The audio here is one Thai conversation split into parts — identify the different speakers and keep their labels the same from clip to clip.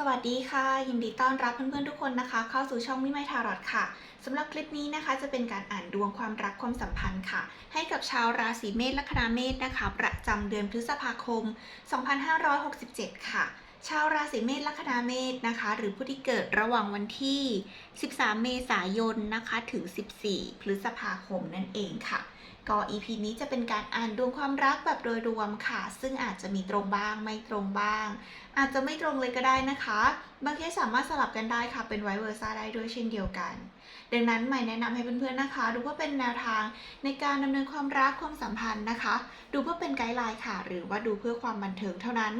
Speaker 1: สวัสดีค่ะ ยินดีต้อนรับเพื่อนๆทุกคนนะคะ เข้าสู่ช่องมิไมทารอดค่ะสำหรับคลิปนี้นะคะจะเป็นการอ่านดวงความรักความสัมพันธ์ค่ะ ให้กับชาวราศีเมษและคณาเมษนะคะ ประจำเดือนพฤษภาคม 2567 ค่ะ ชาวราศีเมษลัคนาเมษนะคะ หรือผู้ที่เกิดระหว่างวันที่ 13 เมษายนนะคะถึง 14 พฤษภาคมนั่นเองค่ะ ก็ EP นี้จะเป็นการอ่านดวงความรักแบบโดยรวมค่ะ ซึ่งอาจจะมีตรงบ้างไม่ตรงบ้าง อาจจะไม่ตรงเลยก็ได้นะคะ บางเคสสามารถสลับกันได้ค่ะเป็นไวเวอร์ซ่าได้ด้วยเช่นเดียวกัน ดังนั้นใหม่แนะนำให้เพื่อนๆนะคะ ดูเพื่อเป็นแนวทางในการดำเนินความรักความสัมพันธ์นะคะ ดูเพื่อเป็นไกด์ไลน์ค่ะ หรือว่าดูเพื่อความบันเทิงเท่านั้น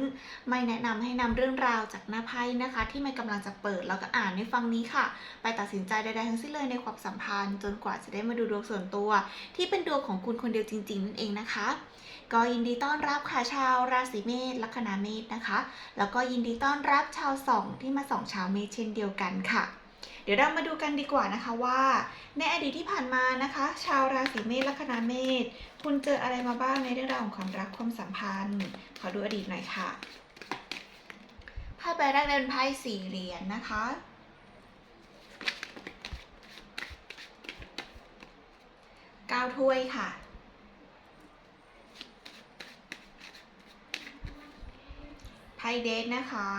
Speaker 1: ไม่แนะนำให้นำเรื่องราวจากหน้าไพ่นะคะ ที่ไม่กำลังจะเปิดแล้วก็อ่านในฟังนี้ค่ะ ไปตัดสินใจใดๆทั้งสิ้นเลยในความสัมพันธ์ จนกว่าจะได้มาดูดวงส่วนตัว ที่เป็นดวงของคุณคนเดียวจริงๆนั่นเองนะคะ ก็ยินดีต้อนรับค่ะชาวราศีเมษลัคนาเมษนะคะ แล้วก็ยินดีต้อนรับชาวสองที่มาส่องชาวเมษเช่นเดียวกันค่ะ เดี๋ยวเรามาดูกันดีกว่านะคะว่า ในอดีตที่ผ่านมานะคะ ชาวราศีเมษลัคนาเมษคุณเจออะไรมาบ้างในเรื่องราวของความรักความสัมพันธ์ ขอดูอดีตหน่อยค่ะไพ่ใบแรกเป็นไพ่สี่เหรียญนะคะเก้าถ้วยค่ะไพ่เดทนะคะ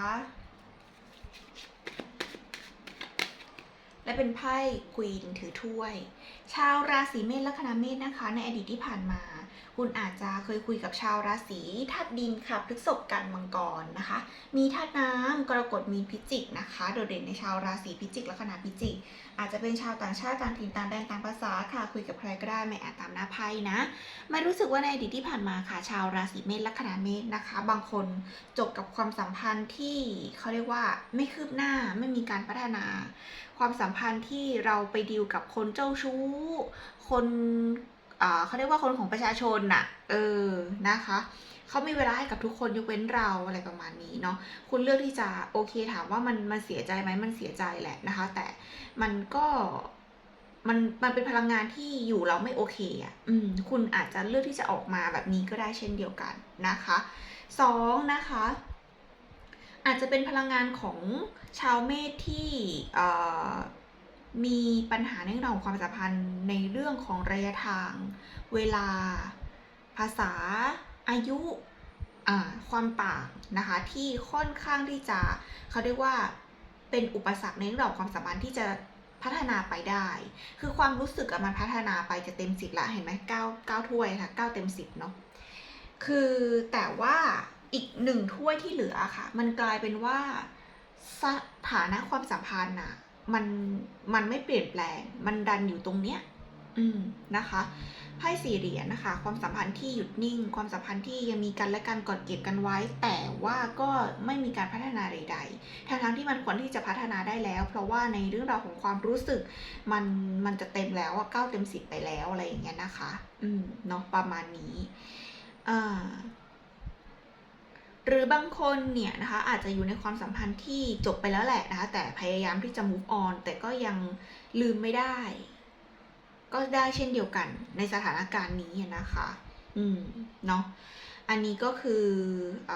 Speaker 1: และเป็นไพ่ควีนถือถ้วย ชาวราศีเมษและคณะเมษนะคะ ในอดีตที่ผ่านมา คุณอาจจะเคยคุยกับชาวราศีธาตุดินค่ะพฤษภกันมังกรนะคะ มีธาตุน้ำกรกฎมีนพิจิกนะคะ โดดเด่นในชาวราศีพิจิกและคณะพิจิก อาจจะเป็นชาวต่างชาติต่างถิ่นต่างแดนต่างภาษาค่ะ คุยกับใครก็ได้ไม่อาจตามหน้าไพ่นะ ไม่รู้สึกว่าในอดีตที่ผ่านมาค่ะ ชาวราศีเมษและคณะเมษนะคะ บางคนจบกับความสัมพันธ์ที่เขาเรียกว่าไม่คืบหน้าไม่มีการพัฒนา ความสัมพันธ์ที่เราไปดีลกับคนเจ้าชู้ คน เขาเรียกว่าคนของประชาชนน่ะ เออ นะคะเขามีเวลาให้กับทุกคนยกเว้นเราอะไรประมาณนี้เนาะ คุณเลือกที่จะโอเคถามว่ามันมันเสียใจไหมมันเสียใจแหละนะคะ แต่มันก็มันมันเป็นพลังงานที่อยู่เราไม่โอเคอะ อืม คุณอาจจะเลือกที่จะออกมาแบบนี้ก็ได้เช่นเดียวกันนะคะสองนะคะ อาจจะเป็นพลังงานของชาวเมษที่เอ่อ มีปัญหาในเรื่องของความสัมพันธ์ในเรื่องของระยะทาง เวลา ภาษา อายุ ความต่างนะคะที่ค่อนข้างที่จะเขาเรียกว่าเป็นอุปสรรคในเรื่องของความสัมพันธ์ที่จะพัฒนาไปได้ คือความรู้สึกมันพัฒนาไปจะเต็มสิบละ เห็นไหมเก้าเก้าถ้วยค่ะเก้าเต็มสิบเนาะ คือแต่ว่าอีกหนึ่งถ้วยที่เหลือค่ะ มันกลายเป็นว่าสถานะความสัมพันธ์น่ะ มันมันไม่เปลี่ยนแปลง มันดันอยู่ตรงเนี้ยอืมนะคะไพ่สี่เหรียญนะคะ ความสัมพันธ์ที่หยุดนิ่ง ความสัมพันธ์ที่ยังมีกันและกันกอดเก็บกันไว้ แต่ว่าก็ไม่มีการพัฒนาใดๆทั้งๆที่มันควรที่จะพัฒนาได้แล้ว เพราะว่าในเรื่องราวของความรู้สึก มันมันจะเต็มแล้วอะเก้าเต็มสิบไปแล้วอะไรอย่างเงี้ยนะคะ อืมเนาะประมาณนี้อ่า หรือบางคนเนี่ยนะคะอาจจะอยู่ในความสัมพันธ์ที่จบไปแล้วแหละนะคะแต่พยายามที่จะ move on แต่ก็ยังลืมไม่ได้ ก็ได้เช่นเดียวกันในสถานการณ์นี้นะคะ อืมเนาะอันนี้ก็คืออ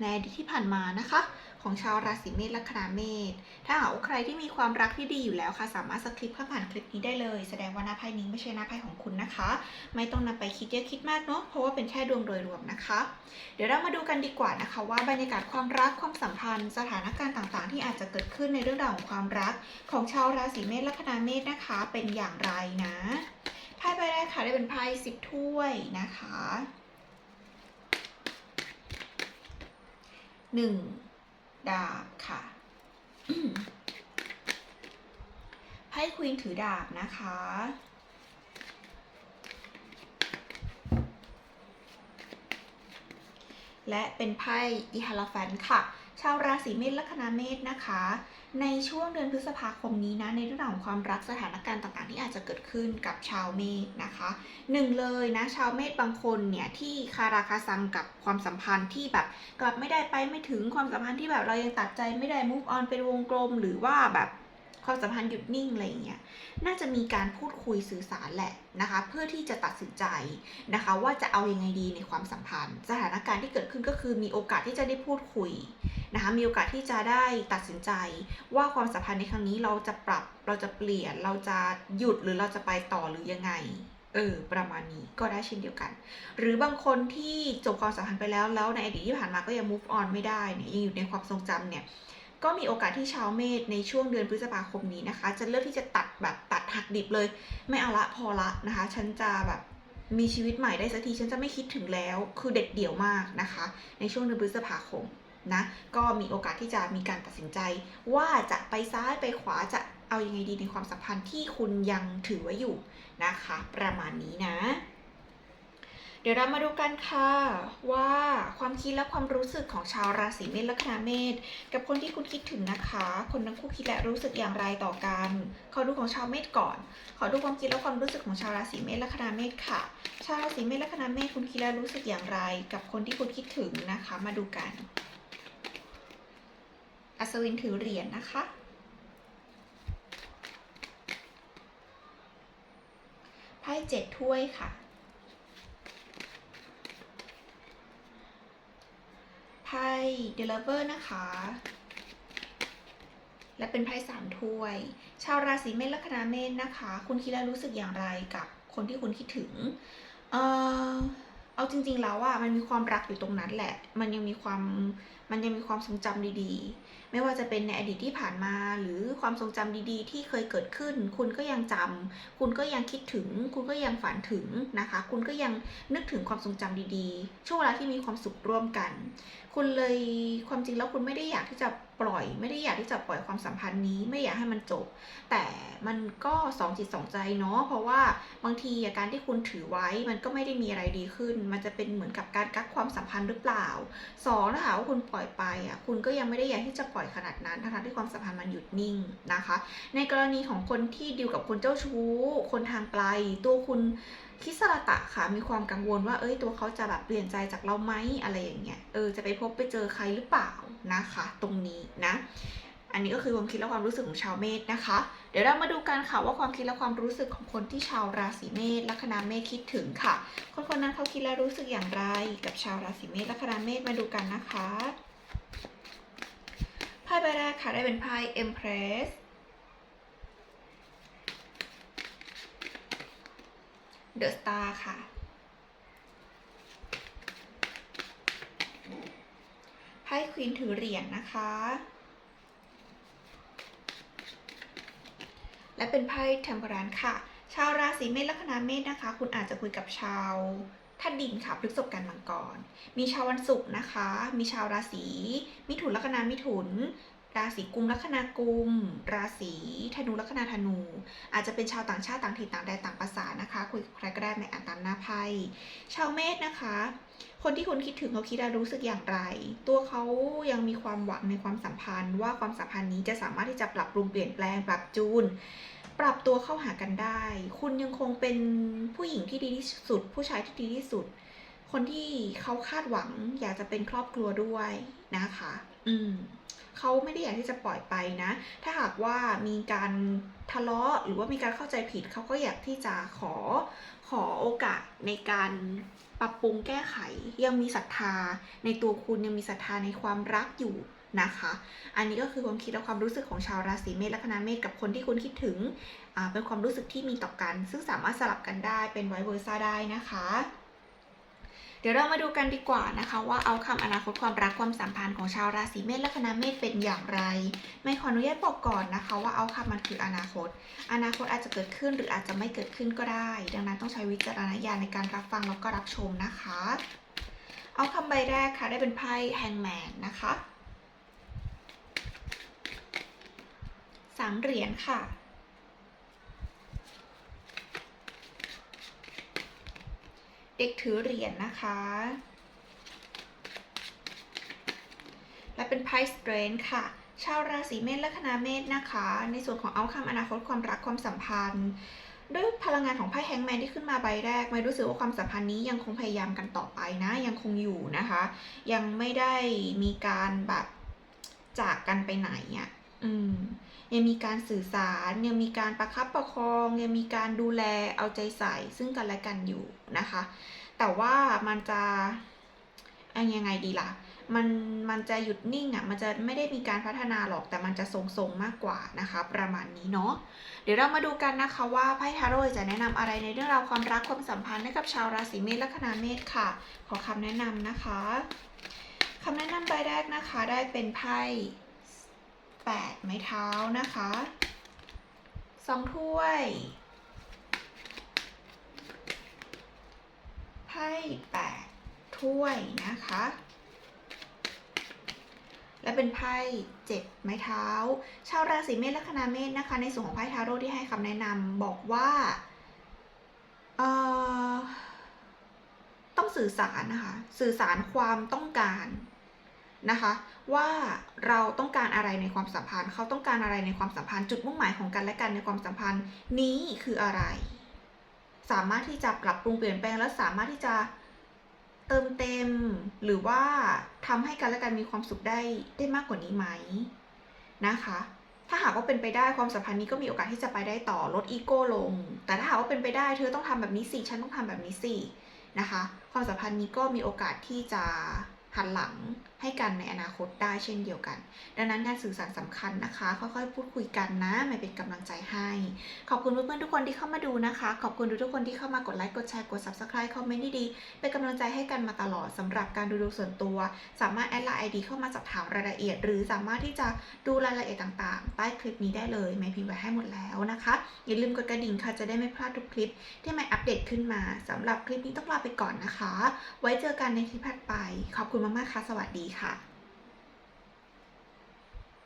Speaker 1: ในอดีตที่ผ่านมานะคะ ของชาวราศีเมษและคณาเมษถ้าหากว่าใครที่มีความรักที่ดีอยู่แล้วค่ะ สามารถสคริปต์ข้ามผ่านคลิปนี้ได้เลย แสดงว่าหน้าไพ่นี้ไม่ใช่หน้าไพ่ของคุณนะคะ ไม่ต้องนำไปคิดเยอะคิดมากเนาะเพราะว่าเป็นแค่ดวงโดยรวมนะคะ เดี๋ยวเรามาดูกันดีกว่านะคะ ว่าบรรยากาศความรักความสัมพันธ์ สถานการณ์ต่างๆ ที่อาจจะเกิดขึ้นในเรื่องราวของความรัก ของชาวราศีเมษและคณาเมษนะคะ เป็นอย่างไรนะ พ่ใบแรกค่ะได้เป็นไพ่สิบถ้วยนะคะหนึ่งดาบค่ะไพ่ควีนถือดาบนะคะและเป็นไพ่อิฮาราฟันค่ะ ชาวราศีเมษละคณาเมษนะคะ ในช่วงเดือนพฤษภาคมนี้นะในเรื่องราวของความรักสถานการณ์ต่างๆ ที่อาจจะเกิดขึ้นกับชาวเมษนะคะหนึ่งเลยนะชาวเมษบางคนเนี่ยที่คาราคาซังกับความสัมพันธ์ที่แบบกลับไม่ได้ไปไม่ถึงความสัมพันธ์ที่แบบเรายังตัดใจไม่ได้ move on เป็นวงกลมหรือว่าแบบ ความสัมพันธ์หยุดนิ่งอะไรเงี้ย น่าจะมีการพูดคุยสื่อสารแหละนะคะ เพื่อที่จะตัดสินใจนะคะ ว่าจะเอายังไงดีในความสัมพันธ์ สถานการณ์ที่เกิดขึ้นก็คือมีโอกาสที่จะได้พูดคุยนะคะ มีโอกาสที่จะได้ตัดสินใจ ว่าความสัมพันธ์ในครั้งนี้เราจะปรับ เราจะเปลี่ยน เราจะหยุดหรือเราจะไปต่อหรือยังไง เออ ประมาณนี้ก็ได้เช่นเดียวกัน หรือบางคนที่จบความสัมพันธ์ไปแล้ว แล้วในอดีตที่ผ่านมาก็ยัง move on ไม่ได้เนี่ย ยังอยู่ในความทรงจำเนี่ย ก็มีโอกาสที่ชาวเมษในช่วงเดือนพฤษภาคมนี้นะคะ จะเลือกที่จะตัดแบบตัดหักดิบเลย ไม่เอาละพอละนะคะ ฉันจะแบบมีชีวิตใหม่ได้สักทีฉันจะไม่คิดถึงแล้ว คือเด็ดเดี่ยวมากนะคะ ในช่วงเดือนพฤษภาคมนะ ก็มีโอกาสที่จะมีการตัดสินใจ ว่าจะไปซ้ายไปขวาจะเอายังไงดีในความสัมพันธ์ที่คุณยังถือไว้อยู่นะคะ ประมาณนี้นะ ดี๋ยวเรามาดูกันค่ะว่าความคิดและความรู้สึกของชาวราศีเมษและคณาเมษกับคนที่คุณคิดถึงนะคะ คนทั้งคู่คิดและรู้สึกอย่างไรต่อกันขอดูของชาวเมษก่อน ขอดูความคิดและความรู้สึกของชาวราศีเมษและคณาเมษค่ะ ชาวราศีเมษและคณาเมษคุณคิดและรู้สึกอย่างไร กับคนที่คุณคิดถึงนะคะ มาดูกัน อัศวินถือเหรียญนะคะไพ่เจ็ดถ้วยค่ะ ไพ่เดลเวอร์นะคะ และเป็นไพ่สามถ้วย ชาวราศีเมษและคณาเมษนะคะ คุณคิดแล้วรู้สึกอย่างไรกับคนที่คุณคิดถึง เออเอาจริง ๆ แล้วอะมันมีความรักอยู่ตรงนั้นแหละ มันยังมีความ มันยังมีความทรงจำดีๆ ไม่ว่าจะเป็นในอดีตที่ผ่านมา หรือความทรงจำดีๆ ที่เคยเกิดขึ้น คุณก็ยังจำคุณก็ยังคิดถึง คุณก็ยังฝันถึงนะคะ คุณก็ยังนึกถึงความทรงจำดีๆ ช่วงเวลาที่มีความสุขร่วมกัน คุณเลยความจริงแล้วคุณไม่ได้อยากที่จะปล่อย ไม่ได้อยากที่จะปล่อยความสัมพันธ์นี้ ไม่อยากให้มันจบ แต่มันก็สองจิตสองใจเนาะ เพราะว่าบางทีอาการที่คุณถือไว้มันก็ไม่ได้มีอะไรดีขึ้น มันจะเป็นเหมือนกับการกักความสัมพันธ์หรือเปล่าสองถ้าหากว่าคุณปล่อยไปอะ คุณก็ยังไม่ได้อยากที่จะปล่อยขนาดนั้นทั้งที่ความสัมพันธ์มันหยุดนิ่งนะคะ ในกรณีของคนที่ดีลกับคนเจ้าชู้ คนทางไกล ตัวคุณคิสระตะค่ะมีความกังวลว่าเอ้ยตัวเขาจะแบบเปลี่ยนใจจากเราไหมอะไรอย่างเงี้ยเออจะไปพบไปเจอใครหรือเปล่านะคะ ตรงนี้นะ อันนี้ก็คือความคิดและความรู้สึกของชาวเมษนะคะ เดี๋ยวเรามาดูกันค่ะว่าความคิดและความรู้สึกของคนที่ชาวราศีเมษลัคนาเมษคิดถึงค่ะ คนคนนั้นเขาคิดและรู้สึกอย่างไร กับชาวราศีเมษลัคนาเมษมาดูกันนะคะ ใบแรกค่ะได้เป็นไพ่ Empress The Star ค่ะ ไพ่ควีนถือเหรียญนะคะ และเป็นไพ่เทมเปอรันค่ะ ชาวราศีเมษลัคนาเมษนะคะ คุณอาจจะคุยกับชาว ท่านดินค่ะพฤษภกันมังกร มีชาววันศุกร์นะคะ มีชาวราศีมิถุนลัคนามิถุน ราศีกุมลัคนากุม ราศีธนูลัคนาธนู อาจจะเป็นชาวต่างชาติต่างถิ่นต่างแดนต่างภาษานะคะ คุยกับใครก็ได้ไม่อ่านตามหน้าไพ่ชาวเมษนะคะ คนที่คุณคิดถึงเขาคิดและรู้สึกอย่างไร ตัวเขายังมีความหวังในความสัมพันธ์ ว่าความสัมพันธ์นี้จะสามารถที่จะปรับปรุงเปลี่ยนแปลงปรับจูน ปรับตัวเข้าหากันได้ คุณยังคงเป็นผู้หญิงที่ดีที่สุด ผู้ชายที่ดีที่สุด คนที่เขาคาดหวัง อยากจะเป็นครอบครัวด้วยนะคะ อืมเขาไม่ได้อยากที่จะปล่อยไปนะ ถ้าหากว่ามีการทะเลาะหรือว่ามีการเข้าใจผิดเขาก็อยากที่จะขอขอโอกาสในการปรับปรุงแก้ไข ยังมีศรัทธาในตัวคุณยังมีศรัทธาในความรักอยู่ นะคะ อันนี้ก็คือความคิดและความรู้สึกของชาวราศีเมษและคณะเมษกับคนที่คุณคิดถึงเป็นความรู้สึกที่มีต่อกัน ซึ่งสามารถสลับกันได้เป็นไวเวอร์ซ่าได้นะคะ เดี๋ยวเรามาดูกันดีกว่านะคะว่าเอาคำอนาคตความรักความสัมพันธ์ของชาวราศีเมษและคณะเมษเป็นอย่างไร ไม่ขออนุญาตบอกก่อนนะคะ ว่าเอาคำมันคืออนาคต อนาคตอาจจะเกิดขึ้นหรืออาจจะไม่เกิดขึ้นก็ได้ ดังนั้นต้องใช้วิจารณญาณในการรับฟังแล้วก็รับชมนะคะเอาคำใบแรกค่ะ ได้เป็นไพ่แฮงแมนนะคะามเหรียญค่ะ เด็กถือเหรียญนะคะ และเป็นไพ่สเตรนค่ะชาวราศีเมษและคณะเมษนะคะ ในส่วนของเอาคำอนาคตความรักความสัมพันธ์ ด้วยพลังงานของไพ่แฮงแมนที่ขึ้นมาใบแรก ไม่รู้สึกว่าความสัมพันธ์นี้ยังคงพยายามกันต่อไปนะ ยังคงอยู่นะคะ ยังไม่ได้มีการแบบจากกันไปไหนอะ อืม ยังมีการสื่อสาร ยังมีการประคับประคอง ยังมีการดูแลเอาใจใส่ซึ่งกันและกันอยู่นะคะ แต่ว่ามันจะอันยังไงดีล่ะมันมันจะหยุดนิ่งอะ มันจะไม่ได้มีการพัฒนาหรอก แต่มันจะทรงๆมากกว่านะคะ ประมาณนี้เนาะ เดี๋ยวเรามาดูกันนะคะว่าไพ่ทาโร่จะแนะนำอะไรในเรื่องราวความรักความสัมพันธ์ให้กับชาวราศีเมษและคณาเมษค่ะ ขอคำแนะนำนะคะคำแนะนำใบแรกนะคะ ได้เป็นไพ่ แปดไม้เท้านะคะสองถ้วย ไพ่แปดถ้วยนะคะ และเป็นไพ่เจ็ดไม้เท้า ชาวราศีเมษและคณาเมษนะคะ ในส่วนของไพ่ทาโร่ที่ให้คำแนะนำบอกว่าเอ่อต้องสื่อสารนะคะ สื่อสารความต้องการ นะคะ ว่าเราต้องการอะไรในความสัมพันธ์ เขาต้องการอะไรในความสัมพันธ์ จุดมุ่งหมายของกันและกันในความสัมพันธ์นี้คืออะไร สามารถที่จะปรับปรุงเปลี่ยนแปลงและสามารถที่จะเติมเต็ม หรือว่าทำให้กันและกันมีความสุขได้ได้มากกว่านี้ไหมนะคะ ถ้าหากว่าเป็นไปได้ความสัมพันธ์นี้ก็มีโอกาสที่จะไปได้ต่อลดอีโก้ลง แต่ถ้าหากว่าเป็นไปได้เธอต้องทำแบบนี้สิฉันต้องทำแบบนี้สินะคะ ความสัมพันธ์นี้ก็มีโอกาสที่จะหันหลังให้กันในอนาคตได้เช่นเดียวกัน ดังนั้นการสื่อสารสำคัญนะคะ ค่อยๆ พูดคุยกันนะไม่เป็นกำลังใจให้ ขอบคุณเพื่อนๆทุกคนที่เข้ามาดูนะคะ ขอบคุณทุกคนที่เข้ามากดไลค์กดแชร์กด subscribe คอมเมนต์ดีๆเป็นกำลังใจให้กันมาตลอดสำหรับการดูดวงส่วนตัว สามารถแอดไลน์ไอดีเข้ามาสอบถามรายละเอียด หรือสามารถที่จะดูรายละเอียดต่างๆใต้คลิปนี้ได้เลยไม่พิมพ์ไว้ให้หมดแล้วนะคะอย่าลืมกดกระดิ่งค่ะจะได้ไม่พลาดทุกคลิป ที่ไม่อัปเดตขึ้นมาสำหรับคลิปนี้ต้องลาไปก่อนนะคะ ไว้เจอกันในคลิปถัดไป ขอบคุณมากๆค่ะสวัสดีค่ะ